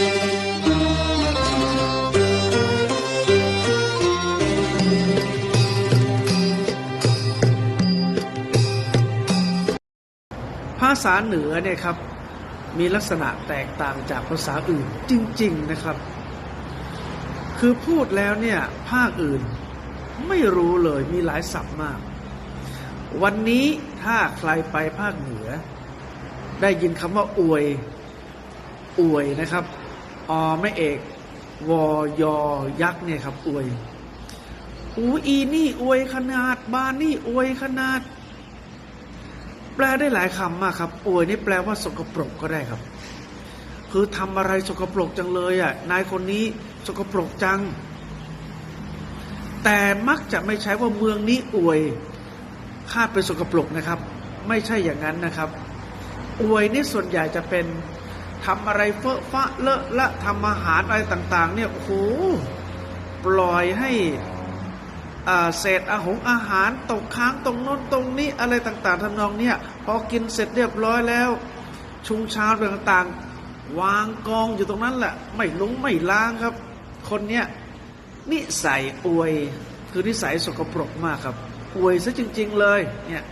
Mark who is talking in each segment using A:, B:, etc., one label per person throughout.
A: ภาษาเหนือเนี่ยครับมีลักษณะแตกต่างจากภาษาอื่นจริง ๆนะครับ คือพูดแล้วเนี่ยภาคอื่นไม่รู้เลยมีหลายศัพท์มาก วันนี้ถ้าใครไปภาคเหนือ ได้ยินคำว่าอวยอวยนะครับ อไม่เอกวอยอยักษ์เนี่ยครับ อวยอูอีนี่อวยขนาด บานนี่อวยขนาด แปลได้หลายคำมากครับ อวยนี่แปลว่าสกปรกก็ได้ครับ คือทำอะไรสกปรกจังเลยอะนายคนนี้สกปรกจัง แต่มักจะไม่ใช้ว่าเมืองนี้อวยข้าเป็นสกปรกนะครับ ไม่ใช่อย่างนั้นนะครับ อวยนี่ส่วนใหญ่จะเป็น ทำอะไรเฟอะฟะเลอะละทำอาหารอะไรต่าง ๆ เนี่ยโอ้โหปล่อยให้เศษอาหงอาหารตกค้างตรงโน้นตรงนี้อะไรต่าง ๆทำนองเนี่ยพอกินเสร็จเรียบร้อยแล้ว ชุงชาต่างๆ วางกองอยู่ตรงนั้นแหละไม่ลงไม่ล้างครับ คนเนี้ยนิสัยอวยคือนิสัยสกปรกมากครับ อวยซะจริง ๆ เลยเนี่ย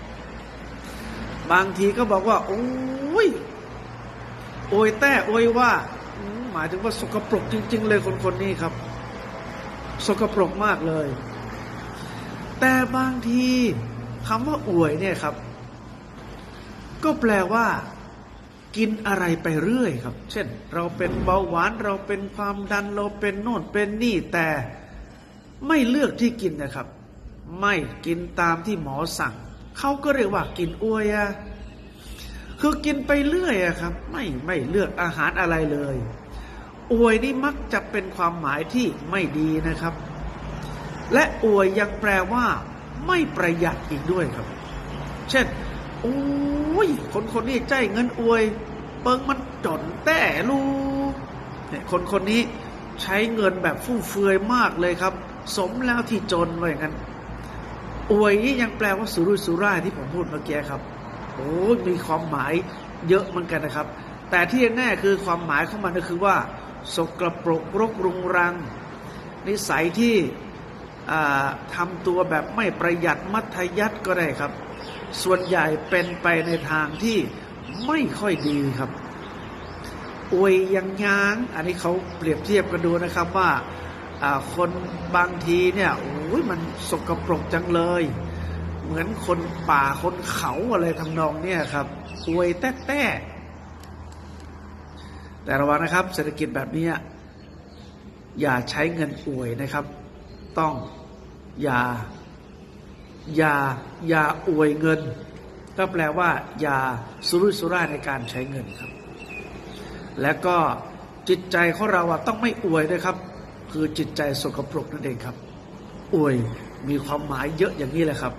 A: บางทีก็บอกว่าโอ้ย อวยแต่อวยว่า หมายถึงว่าสกปรกจริง ๆ เลยคนคนนี้ครับ สกปรกมากเลย แต่บางทีคำว่าอวยเนี่ยครับ ก็แปลว่า กินอะไรไปเรื่อยครับ เช่น เราเป็นเบาหวานเราเป็นความดันเราเป็นโน่นเป็นนี่แต่ไม่เลือกที่กินนะครับ ไม่กินตามที่หมอสั่ง เขาก็เรียกว่ากินอวยอะ คือกินไปเรื่อยอะครับ ไม่ไม่เลือกอาหารอะไรเลย อวยนี่มักจะเป็นความหมายที่ไม่ดีนะครับ และอวยยังแปลว่า ไม่ประหยัดอีกด้วยครับ เช่นโอ้ยคนคนนี้ใจเงินอวย เปิงมันจนแต่ลูเนี่ยคนคนนี้ใช้เงินแบบฟุ่มเฟือยมากเลยครับ สมแล้วที่จนว่าอย่างนั้นอวยนี่ยังแปลว่าสุรุ่ยสุร่ายที่ผมพูดเมื่อกี้ครับ โอ้มีความหมายเยอะเหมือนกันนะครับ แต่ที่แน่คือความหมายของมันก็คือว่า สกรปรกรกรุงรัง นิสัยที่ทำตัวแบบไม่ประหยัดมัธยัติก็ได้ครับ ส่วนใหญ่เป็นไปในทางที่ไม่ค่อยดีครับ อวยยังยาง อันนี้เขาเปรียบเทียบกันดูนะครับว่าคนบางทีเนี่ยโอ้ยมันสกปรกจังเลย เหมือนคนป่าคนเขาอะไรทำนองเนี่ยครับอวยแต้แต้แต่ระวังนะครับ เศรษฐกิจแบบนี้อย่าใช้เงินอวยนะครับ ต้องอย่าอย่าอย่าอวยเงิน ก็แปลว่าอย่าสุรุ่ยสุร่ายในการใช้เงินครับ และก็จิตใจของเราต้องไม่อวยด้วยครับ คือจิตใจสกปรกนั่นเองครับ อวยมีความหมายเยอะอย่างนี้แหละครับ